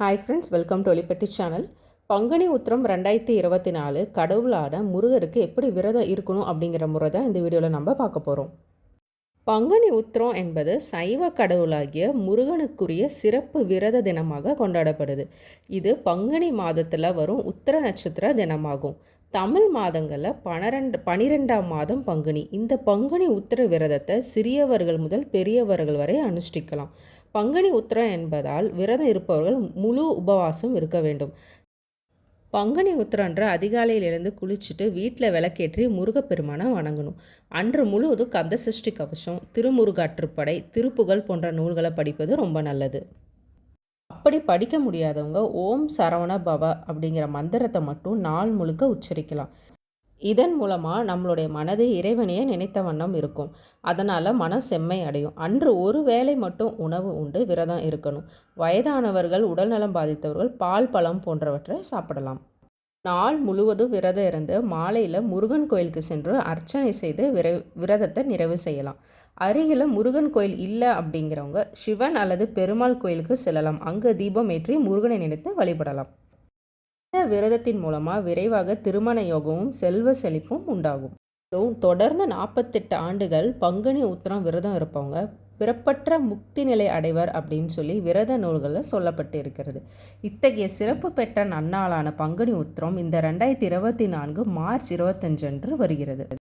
Hi friends welcome to Olipatti channel Panguni Uthiram ரெண்டாயிரத்தி இருபத்தி நாலு கடவுளான முருகருக்கு எப்படி விரதம் இருக்கணும் அப்படிங்கிற முறை தான் இந்த வீடியோவில் நம்ம பார்க்க போகிறோம் பங்குனி உத்திரம் என்பது சைவ கடவுளாகிய முருகனுக்குரிய சிறப்பு விரத தினமாக கொண்டாடப்படுது. இது பங்குனி மாதத்தில் வரும் உத்திர நட்சத்திர தினமாகும். தமிழ் மாதங்களில் பனிரெண்டு பனிரெண்டாம் மாதம் பங்குனி. இந்த பங்குனி உத்திர விரதத்தை சிறியவர்கள் முதல் பெரியவர்கள் வரை அனுஷ்டிக்கலாம். பங்குனி உத்திரம் என்பதால் விரதம் இருப்பவர்கள் முழு உபவாசம் இருக்க வேண்டும். பங்குனி உத்திரன்ற அதிகாலையிலிருந்து குளிச்சுட்டு வீட்டில் விளக்கேற்றி முருகப்பெருமானை வணங்கணும். அன்று முழுவதும் கந்த சஷ்டி கவசம் திருமுருகாற்றுப்படை திருப்புகழ் போன்ற நூல்களை படிப்பது ரொம்ப நல்லது. அப்படி படிக்க முடியாதவங்க ஓம் சரவண பவ அப்படிங்கிற மந்திரத்தை மட்டும் நாள் முழுக்க உச்சரிக்கலாம். இதன் மூலமாக நம்மளுடைய மனது இறைவனையே நினைத்த வண்ணம் இருக்கும். அதனால் மனம் செம்மை அடையும். அன்று ஒரு வேளை மட்டும் உணவு உண்டு விரதம் இருக்கணும். வயதானவர்கள் உடல்நலம் பாதித்தவர்கள் பால் பழம் போன்றவற்றை சாப்பிடலாம். நாள் முழுவதும் விரதம் இருந்து மாலையில் முருகன் கோயிலுக்கு சென்று அர்ச்சனை செய்து விர விரதத்தை நிறைவு செய்யலாம். அருகில் முருகன் கோயில் இல்லை அப்படிங்கிறவங்க சிவன் அல்லது பெருமாள் கோயிலுக்கு செல்லலாம். அங்கு தீபம் ஏற்றி முருகனை நினைத்து வழிபடலாம். இந்த விரதத்தின் மூலமாக விரைவாக திருமண யோகமும் செல்வ செழிப்பும் உண்டாகும். தொடர்ந்து நாற்பத்தெட்டு ஆண்டுகள் பங்குனி உத்திரம் விரதம் இருப்பவங்க பிறப்பற்ற முக்தி நிலை அடைவர் அப்படின்னு சொல்லி விரத நூல்களில் சொல்லப்பட்டு இருக்கிறது இத்தகைய சிறப்பு பெற்ற நன்னாளான பங்குனி உத்திரம் இந்த ரெண்டாயிரத்தி இருபத்தி நான்கு மார்ச் இருபத்தஞ்சு அன்று வருகிறது.